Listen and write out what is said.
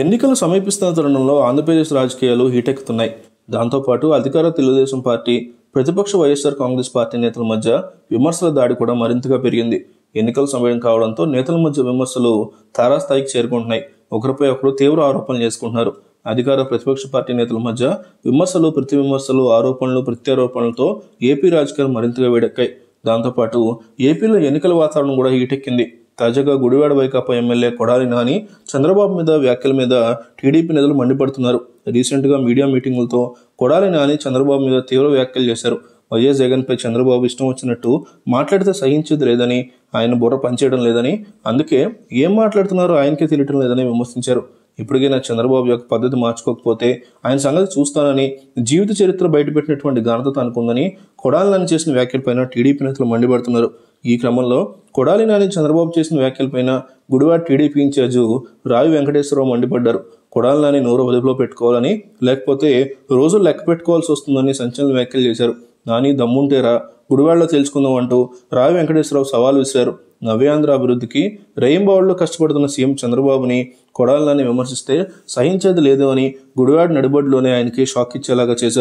ఎన్నికలు సమీపిస్తున్న తరుణంలో ఆంధ్రప్రదేశ్ రాజకీయాలు హీటెక్కుతున్నాయి. దాంతోపాటు అధికార తెలుగుదేశం పార్టీ ప్రతిపక్ష వైఎస్ఆర్ కాంగ్రెస్ పార్టీ నేతల మధ్య విమర్శల దాడి కూడా మరింతగా పెరిగింది. ఎన్నికల సమయం కావడంతో నేతల మధ్య విమర్శలు తారాస్థాయికి చేరుకుంటున్నాయి. ఒకరిపై ఒకరు తీవ్ర ఆరోపణలు చేసుకుంటున్నారు. అధికార ప్రతిపక్ష పార్టీ నేతల మధ్య విమర్శలు ప్రతి విమర్శలు ఆరోపణలు ప్రత్యారోపణలతో ఏపీ రాజకీయాలు మరింతగా వేడెక్కాయి. దాంతోపాటు ఏపీలో ఎన్నికల వాతావరణం కూడా హీటెక్కింది. తాజాగా గుడివాడ వైకాపా ఎమ్మెల్యే కొడాలి నాని చంద్రబాబు మీద వ్యాఖ్యల మీద టీడీపీ నేతలు మండిపడుతున్నారు. రీసెంట్గా మీడియా మీటింగులతో కొడాలి నాని చంద్రబాబు మీద తీవ్ర వ్యాఖ్యలు చేశారు. వైఎస్ జగన్పై చంద్రబాబు ఇష్టం వచ్చినట్టు మాట్లాడితే సహించేది లేదని ఆయన బుర్ర పనిచేయడం లేదని అందుకే ఏం మాట్లాడుతున్నారో ఆయనకే తెలియటం లేదని విమర్శించారు. ఇప్పటికైనా చంద్రబాబు యొక్క పద్ధతి మార్చుకోకపోతే ఆయన సంగతి చూస్తానని జీవిత చరిత్ర బయటపెట్టినటువంటి ఘనత తనకుందని కొడాలి నాని చేసిన వ్యాఖ్యలపైన టీడీపీ నేతలు మండిపడుతున్నారు. ఈ క్రమంలో కొడాలి నాని చంద్రబాబు చేసిన వ్యాఖ్యలపైన గుడివాడ టీడీపీ ఇన్ఛార్జు రావి వెంకటేశ్వరరావు మండిపడ్డారు. కొడాలి నాని నోరు అదుపులో పెట్టుకోవాలని లేకపోతే రోజు లెక్క పెట్టుకోవాల్సి వస్తుందని సంచలన వ్యాఖ్యలు చేశారు. నాని దమ్ముంటేరా గుడివాడలో తెలుసుకుందాం అంటూ రావి వెంకటేశ్వరరావు సవాల్ విసిరారు. నవ్యాంధ్ర అభివృద్ధికి రేయింబావుల్లో కష్టపడుతున్న సీఎం చంద్రబాబుని కొడాలని విమర్శిస్తే సహించేది లేదు అని గుడివాడ నడిబడిలోనే ఆయనకి షాక్ ఇచ్చేలాగా చేశారు.